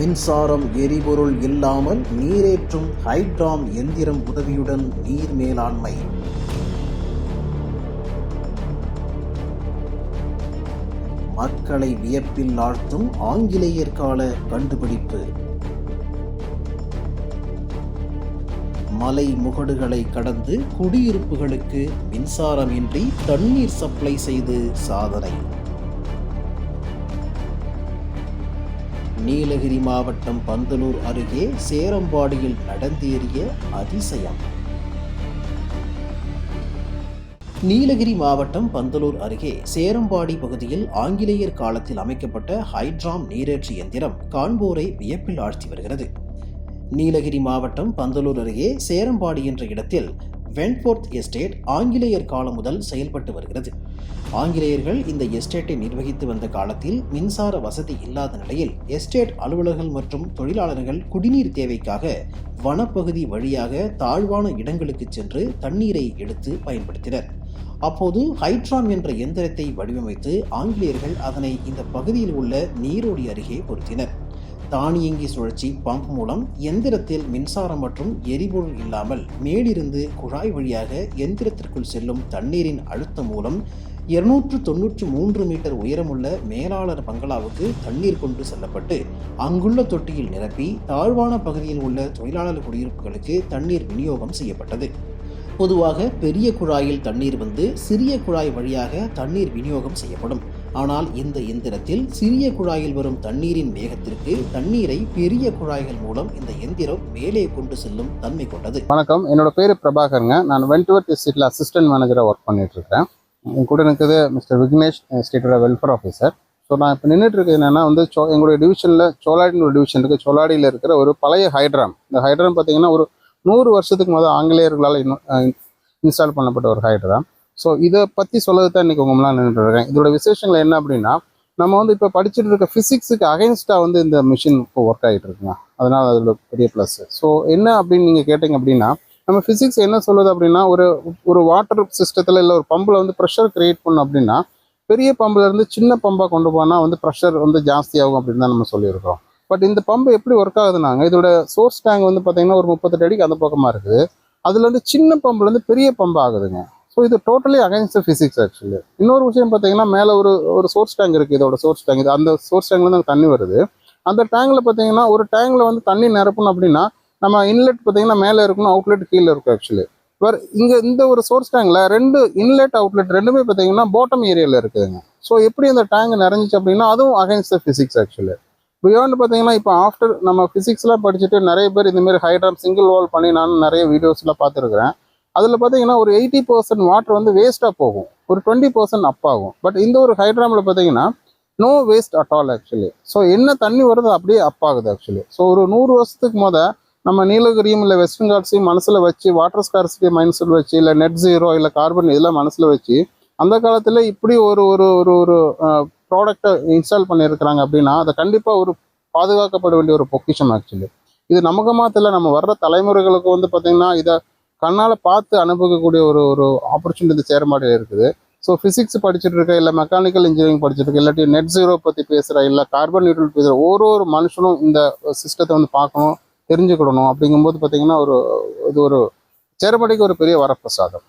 மின்சாரம் எரிபொருள் இல்லாமல் நீரேற்றும் ஹைட்ராம் எந்திரம் உதவியுடன் நீர் மேலாண்மை. மக்களை வியப்பில் ஆழ்த்தும் ஆங்கிலேயர் கால கண்டுபிடிப்பு. மலை முகடுகளை கடந்து குடியிருப்புகளுக்கு மின்சாரமின்றி தண்ணீர் சப்ளை செய்து சாதனை. நீலகிரி மாவட்டம் பந்தலூர் அருகே சேரம்பாடியில் நடந்தேறிய அதிசயம். நீலகிரி மாவட்டம் பந்தலூர் அருகே சேரம்பாடி பகுதியில் ஆங்கிலேயர் காலத்தில் அமைக்கப்பட்ட ஹைட்ராம் நீரேற்று எந்திரம் காண்போரை வியப்பில் ஆழ்த்தி வருகிறது. நீலகிரி மாவட்டம் பந்தலூர் அருகே சேரம்பாடி என்ற இடத்தில் வென்ஃபோர்த் எஸ்டேட் ஆங்கிலேயர் காலம் முதல் செயல்பட்டு வருகிறது. ஆங்கிலேயர்கள் இந்த எஸ்டேட்டை நிர்வகித்து வந்த காலத்தில் மின்சார வசதி இல்லாத நிலையில் எஸ்டேட் அலுவலர்கள் மற்றும் தொழிலாளர்கள் குடிநீர் தேவைக்காக வனப்பகுதி வழியாக தாழ்வான இடங்களுக்கு சென்று தண்ணீரை எடுத்து பயன்படுத்தினர். அப்போது ஹைட்ராம் என்ற எந்திரத்தை வடிவமைத்து ஆங்கிலேயர்கள் அதனை இந்த பகுதியில் உள்ள நீரோடி அருகே பொருத்தினர். தானியங்கி சுழற்சி பம்ப் மூலம் எந்திரத்தில் மின்சாரம் மற்றும் எரிபொருள் இல்லாமல் மேலிருந்து குழாய் வழியாக எந்திரத்திற்குள் செல்லும் தண்ணீரின் அழுத்தம் மூலம் இருநூற்று தொன்னூற்று மூன்று மீட்டர் உயரமுள்ள மேலாளர் பங்களாவுக்கு தண்ணீர் கொண்டு செல்லப்பட்டு அங்குள்ள தொட்டியில் நிரப்பி தாழ்வான பகுதியில் உள்ள தொழிலாளர் குடியிருப்புகளுக்கு தண்ணீர் விநியோகம் செய்யப்பட்டது. பொதுவாக பெரிய குழாயில் தண்ணீர் வந்து சிறிய குழாய் வழியாக தண்ணீர் விநியோகம் செய்யப்படும். ஆனால் இந்த எந்திரத்தில் சிறிய குழாயில் வரும் தண்ணீரின் வேகத்திற்கு தண்ணீரை பெரிய குழாய்கள் மூலம் இந்த எந்திரம் மேலே கொண்டு செல்லும் தன்மை கொண்டது. வணக்கம். என்னோட பேர் பிரபாகருங்க. நான் வென்டுவர்த் எஸ்டேட்டில் அசிஸ்டன்ட் மேனேஜரா ஒர்க் பண்ணிட்டு இருக்கேன் என் கூட இருக்குது மிஸ்டர் விக்னேஷ் ஸ்டேட்டோட வெல்ஃபேர் ஆஃபீஸர் ஸோ நான் இப்போ நின்றுட்டு என்னென்னா என்னன்னா வந்து சோ எங்களுடைய டிவிஷனில் சோலாடின்னு ஒரு டிவிஷன் இருக்குது சோலாடியில் இருக்கிற ஒரு பழைய ஹைட்ராம். இந்த ஹைட்ராம் பார்த்தீங்கன்னா ஒரு நூறு வருஷத்துக்கு முதல் ஆங்கிலேயர்களால் இன்ஸ்டால் பண்ணப்பட்ட ஒரு ஹைட்ராம். ஸோ இதை பற்றி சொல்லது தான் இன்றைக்கி உங்க நின்றுருக்கேன் நின்றுட்டு இருக்கேன். இதோட விசேஷங்கள் என்ன அப்படின்னா நம்ம வந்து இப்போ படிச்சுட்டு இருக்க ஃபிசிக்ஸுக்கு அகைன்ஸ்டாக வந்து இந்த மிஷின் இப்போ ஒர்க் ஆகிட்டு இருக்குங்க. அதனால் அதில் பெரிய ப்ளஸ் ஸோ என்ன அப்படின்னு நீங்கள் கேட்டிங்க அப்படின்னா நம்ம ஃபிசிக்ஸ் என்ன சொல்லுது அப்படின்னா ஒரு ஒரு வாட்டர் சிஸ்டத்தில் இல்லை ஒரு பம்பில் வந்து ப்ரெஷர் கிரியேட் பண்ணும் அப்படின்னா பெரிய பம்புலேருந்து சின்ன பம்பாக கொண்டு போனால் வந்து ப்ரெஷர் வந்து ஜாஸ்தி ஆகும் அப்படின்னு தான் நம்ம சொல்லியிருக்கோம் பட் இந்த பம்பு எப்படி ஒர்க் ஆகுதுனாங்க இதோட சோர்ஸ் டேங்க் வந்து பார்த்தீங்கன்னா ஒரு முப்பத்தெட்டு அடிக்கு அந்த பக்கமாக இருக்குது. அதுலேருந்து சின்ன பம்புலேருந்து பெரிய பம்பு ஆகுதுங்க. ஸோ இது டோட்டலி அகைன்ஸ்ட் ஃபிசிக்ஸ் ஆக்சுவலி இன்னொரு விஷயம் பார்த்தீங்கன்னா மேலே ஒரு ஒரு சோர்ஸ் டேங்க் இருக்குது இதோட சோர்ஸ் டேங்க் இது அந்த சோர்ஸ் டேங்க்லேருந்து தண்ணி வருது. அந்த டேங்கில் பார்த்தீங்கன்னா ஒரு டேங்கில் வந்து தண்ணி நிரப்பணும் அப்படின்னா நம்ம இன்லெட் பார்த்தீங்கன்னா மேலே இருக்கணும் அவுட்லெட் கீழே இருக்கும் ஆக்சுவலி வேறு இங்கே இந்த ஒரு சோர்ஸ் டேங்கில் ரெண்டு இன்லெட் அவுட்லெட் ரெண்டுமே பார்த்தீங்கன்னா பாட்டம் ஏரியாவில் இருக்குதுங்க. ஸோ எப்படி அந்த டேங்க் நிறைஞ்சிச்சு அப்படின்னா அதுவும் அகைன்ஸ்ட் ஃபிசிக்ஸ் ஆக்சுவலி பியாண்ட் பார்த்தீங்கன்னா இப்போ ஆஃப்டர் நம்ம ஃபிசிக்ஸ்லாம் படிச்சுட்டு நிறைய பேர் இந்தமாரி ஹைட்ராம் சிங்கிள் வால் பண்ணி நான் நிறைய வீடியோஸ்லாம் பார்த்துருக்குறேன். அதில் பார்த்தீங்கன்னா ஒரு எயிட்டி பர்சன்ட் வாட்டர் வந்து வேஸ்ட்டாக போகும். ஒரு டுவெண்ட்டி பர்சன்ட் அப் ஆகும். பட் இந்த ஒரு ஹைட்ராமில் பார்த்தீங்கன்னா no waste at all actually so என்ன தண்ணி வருது அப்படியே அப் ஆகுது ஆக்சுவலி ஸோ ஒரு நூறு வருஷத்துக்கு மொத நம்ம நீலகிரியும் இல்லை வெஸ்டர்ன் காட்ஸையும் மனசில் வச்சு வாட்டர் ஸ்கார்சிட்டி மைண்ட்ஸில் வச்சு இல்லை நெட் ஜீரோ இல்லை கார்பன் இதெல்லாம் மனசில் வச்சு அந்த காலத்தில் இப்படி ஒரு ஒரு ஒரு ஒரு ப்ராடக்டை இன்ஸ்டால் பண்ணியிருக்கிறாங்க அப்படின்னா அதை கண்டிப்பாக ஒரு பாதுகாக்கப்பட வேண்டிய ஒரு பொக்கிஷம் ஆக்சுவலி இது நமக்கு மாத்திர நம்ம வர்ற தலைமுறைகளுக்கு வந்து பார்த்தீங்கன்னா இதை கண்ணால் பார்த்து அனுபவிக்கக்கூடிய ஒரு ஒரு ஆப்பர்ச்சுனிட்டி சேரமாடியில் இருக்குது. ஸோ ஃபிசிக்ஸ் படிச்சுட்டு இருக்க இல்லை மெக்கானிக்கல் இன்ஜினியரிங் படிச்சுட்டு இருக்க இல்லாட்டி நெட் ஜீரோ பற்றி பேசுகிற இல்லை கார்பன் நியூட்ரல் பேசுகிற ஒரு ஒரு மனுஷனும் இந்த சிஸ்டத்தை வந்து பார்க்கணும் தெரிஞ்சுக்கிடணும் அப்படிங்கும்போது பார்த்தீங்கன்னா ஒரு இது ஒரு சேரமாடிக்கு ஒரு பெரிய வரப்பிரசாதம்.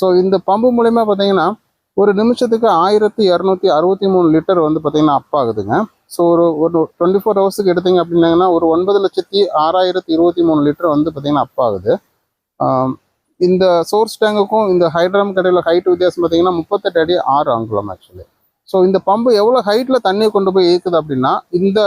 ஸோ இந்த பம்பு மூலயமா பார்த்தீங்கன்னா ஒரு நிமிஷத்துக்கு ஆயிரத்தி இரநூத்தி அறுபத்தி மூணு லிட்டர் வந்து பார்த்தீங்கன்னா அப் ஆகுதுங்க. ஸோ ஒரு ஒரு டுவெண்ட்டி ஃபோர் ஹவர்ஸுக்கு எடுத்தீங்க அப்படின்னாங்கன்னா ஒரு ஒன்பது லட்சத்தி ஆறாயிரத்தி இருபத்தி மூணு லிட்டர் வந்து பார்த்தீங்கன்னா அப் ஆகுது. இந்த சோர்ஸ் டேங்குக்கும் இந்த ஹைட்ரம் கடையில் ஹைட் வித்தியாசம் பார்த்தீங்கன்னா முப்பத்தெட்டு அடி ஆறு அங்குலம் ஆக்சுவலி ஸோ இந்த பம்பு எவ்வளோ ஹைட்டில் தண்ணியை கொண்டு போய் இயக்குது அப்படின்னா இந்த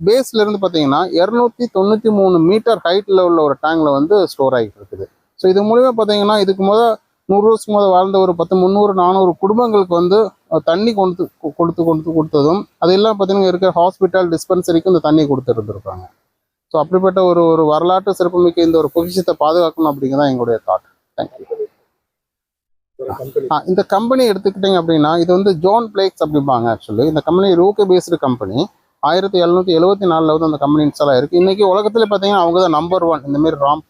பேஸ்லேருந்து பார்த்தீங்கன்னா இரநூத்தி தொண்ணூற்றி மூணு மீட்டர் ஹைட்டில் உள்ள ஒரு டேங்கில் வந்து ஸ்டோர் ஆகிட்டு இருக்குது. ஸோ இது மூலிமா பார்த்தீங்கன்னா இதுக்கு முத நூறு வருஷத்துக்கு முதல் வாழ்ந்த ஒரு பத்து முந்நூறு நானூறு குடும்பங்களுக்கு வந்து தண்ணி கொடுத்து கொடுத்து கொடுத்து கொடுத்ததும் அது எல்லாம் பார்த்தீங்கன்னா இருக்கிற ஹாஸ்பிட்டல் டிஸ்பென்சரிக்கும் இந்த தண்ணி கொடுத்துருந்துருப்பாங்க ஸோ அப்படிப்பட்ட ஒரு ஒரு வரலாற்று சிறப்புமிக்க இந்த ஒரு பொக்கிஷத்தை பாதுகாக்கணும் அப்படிங்கிறதான் எங்களுடைய தாட் தேங்க்யூ இந்த கம்பெனி எடுத்துக்கிட்டீங்க அப்படின்னா இது வந்து ஜோன் பிளேக்ஸ் அப்படிம்பாங்க ஆக்சுவலி இந்த கம்பெனி ரூகே பேஸ்டு கம்பெனி ஆயிரத்தி எழுநூத்தி எழுபத்தி நாலில் வந்து அந்த கம்பெனி இன்ஸ்டால் ஆயிருக்கு. இன்னைக்கு உலகத்தில் பார்த்தீங்கன்னா அவங்க தான் நம்பர் ஒன் இந்த மாதிரி ராம்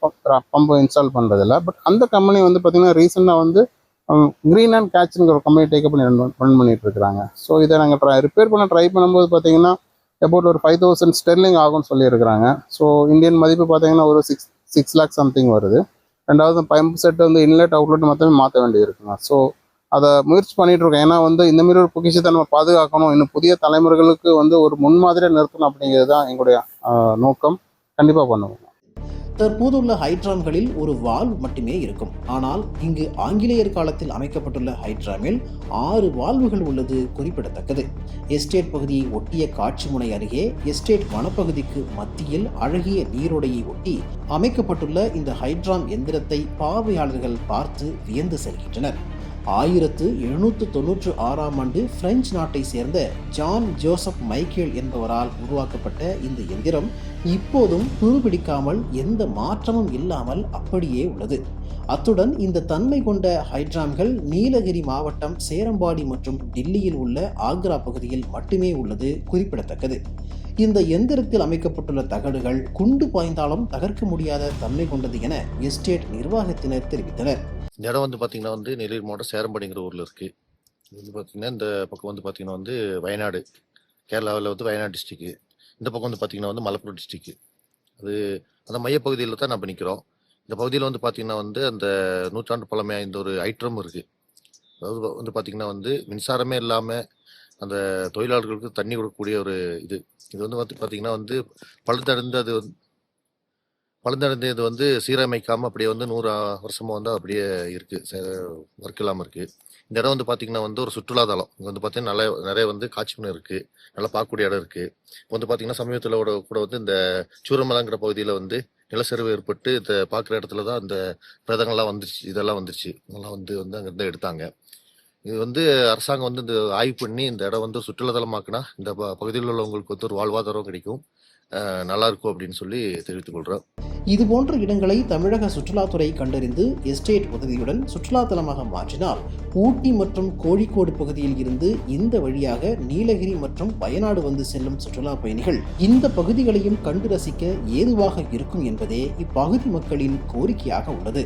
பம்பை இன்ஸ்டால் பண்ணுறதில்ல பட் அந்த கம்பெனி வந்து பார்த்தீங்கன்னா ரீசெண்டாக வந்து க்ரீன் அண்ட் கேட்ச்ங்கிற ஒரு கம்பெனி டேக்கப் பண்ணி ரன் ரன் பண்ணிட்டு இருக்கிறாங்க. ஸோ இதை நாங்கள் ட்ரை ரிப்பேர் பண்ண ட்ரை பண்ணும்போது பார்த்தீங்கன்னா அபவுட் ஒரு ஃபைவ் தௌசண்ட் ஸ்டெர்லிங் ஆகும்னு சொல்லியிருக்கிறாங்க. ஸோ இந்தியன் மதிப்பு பார்த்தீங்கன்னா ஒரு சிக்ஸ் சிக்ஸ் லேக் சம்திங் வருது. ரெண்டாவது பம்ப் செட் வந்து இன்லெட் அவுட்லெட் மொத்தமே மாற்ற வேண்டியிருக்குங்க. ஸோ அதை முயற்சி பண்ணிட்டு இருக்கோம். ஏன்னா வந்து இந்த மாதிரி ஒரு பொக்கிஷத்தை நம்ம பாதுகாக்கணும். இன்னும் புதிய தலைமுறைகளுக்கு வந்து ஒரு முன்மாதிரியாக நிறுத்தணும் அப்படிங்கிறது தான் எங்களுடைய நோக்கம். கண்டிப்பாக பண்ணுவோம் தற்போதுள்ள ஹைட்ராம்களில் ஒரு வால் மட்டுமே இருக்கும். ஆனால் இங்கு ஆங்கிலேயர் காலத்தில் அமைக்கப்பட்டுள்ள ஹைட்ராமில் ஆறு வால்வுகள் உள்ளது குறிப்பிடத்தக்கது. எஸ்டேட் பகுதியை ஒட்டிய காட்சி முனை அருகே எஸ்டேட் வனப்பகுதிக்கு மத்தியில் அழகிய நீரோடையை ஒட்டி அமைக்கப்பட்டுள்ள இந்த ஹைட்ராம் எந்திரத்தை பார்வையாளர்கள் பார்த்து வியந்து செல்கின்றனர். ஆயிரத்து எழுநூற்று தொன்னூற்று ஆறாம் ஆண்டு பிரெஞ்சு நாட்டை சேர்ந்த ஜான் ஜோசப் மைக்கேல் என்பவரால் உருவாக்கப்பட்ட இந்த எந்திரம் இப்போதும் துருபிடிக்காமல் எந்த மாற்றமும் இல்லாமல் அப்படியே உள்ளது. அத்துடன் இந்த தன்மை கொண்ட ஹைட்ராம்கள் நீலகிரி மாவட்டம் சேரம்பாடி மற்றும் டில்லியில் உள்ள ஆக்ரா பகுதியில் மட்டுமே உள்ளது குறிப்பிடத்தக்கது. இந்த எந்திரத்தில் அமைக்கப்பட்டுள்ள தகடுகள் குண்டு பாய்ந்தாலும் தகர்க்க முடியாத தன்மை கொண்டது என எஸ்டேட் நிர்வாகத்தினர் தெரிவித்தனர். இந்த இடம் வந்து பார்த்தீங்கன்னா வந்து நெல்லூர் மாவட்டம் சேரம்பாடிங்கிற ஊரில் இருக்குது இது வந்து பார்த்தீங்கன்னா இந்த பக்கம் வந்து பார்த்தீங்கன்னா வந்து வயநாடு கேரளாவில் வந்து வயநாடு டிஸ்ட்ரிக்கு இந்த பக்கம் வந்து பார்த்தீங்கன்னா வந்து மலப்புரம் டிஸ்ட்ரிக்கு அது அந்த மையப்பகுதியில் தான் நம்ம நிற்கிறோம் இந்த பகுதியில் வந்து பார்த்தீங்கன்னா வந்து அந்த நூற்றாண்டு பழமையாக இந்த ஒரு ஐட்டம் இருக்குது அதாவது வந்து பார்த்தீங்கன்னா வந்து மின்சாரமே இல்லாமல் அந்த தொழிலாளர்களுக்கு தண்ணி கொடுக்கக்கூடிய ஒரு இது. இது வந்து வந்து பார்த்தீங்கன்னா வந்து பழுதடைந்து அது வந்து பழுதடைந்து இது வந்து சீரமைக்காமல் அப்படியே வந்து நூறு வருஷமாக வந்து அப்படியே இருக்குது ஒர்க் இல்லாமல் இருக்குது இந்த இடம் வந்து பார்த்தீங்கன்னா வந்து ஒரு சுற்றுலாதலம் இங்கே வந்து பார்த்தீங்கன்னா நல்ல நிறைய வந்து காட்சிமணம் இருக்குது நல்லா பார்க்கக்கூடிய இடம் இருக்குது இப்போ வந்து பார்த்தீங்கன்னா சமீபத்தில் கூட கூட வந்து இந்த சூரமலாங்கிற பகுதியில் வந்து நிலச்சரிவு ஏற்பட்டு இந்த பார்க்குற இடத்துல தான் அந்த பிரதங்கள்லாம் வந்துருச்சு இதெல்லாம் வந்துருச்சு இதெல்லாம் வந்து வந்து அங்கேருந்து எடுத்தாங்க. இது வந்து அரசாங்கம் வந்து இந்த ஆய்வு பண்ணி இந்த இடம் வந்து சுற்றுலாதலமாக்குனா இந்த ப- பகுதியில் உள்ளவங்களுக்கு வந்து ஒரு வாழ்வாதாரம் கிடைக்கும். நல்லா இருக்கும் அப்படின்னு சொல்லி தெரிவித்துக் கொள்கிறேன் இது போன்ற இடங்களை தமிழக சுற்றுலாத்துறை கண்டறிந்து எஸ்டேட் உதவியுடன் சுற்றுலாத்தலமாக மாற்றினால் ஊட்டி மற்றும் கோழிக்கோடு பகுதியில் இருந்து இந்த வழியாக நீலகிரி மற்றும் வயநாடு வந்து செல்லும் சுற்றுலா பயணிகள் இந்த பகுதிகளையும் கண்டு ரசிக்க ஏதுவாக இருக்கும் என்பதே இப்பகுதி மக்களின் கோரிக்கையாக உள்ளது.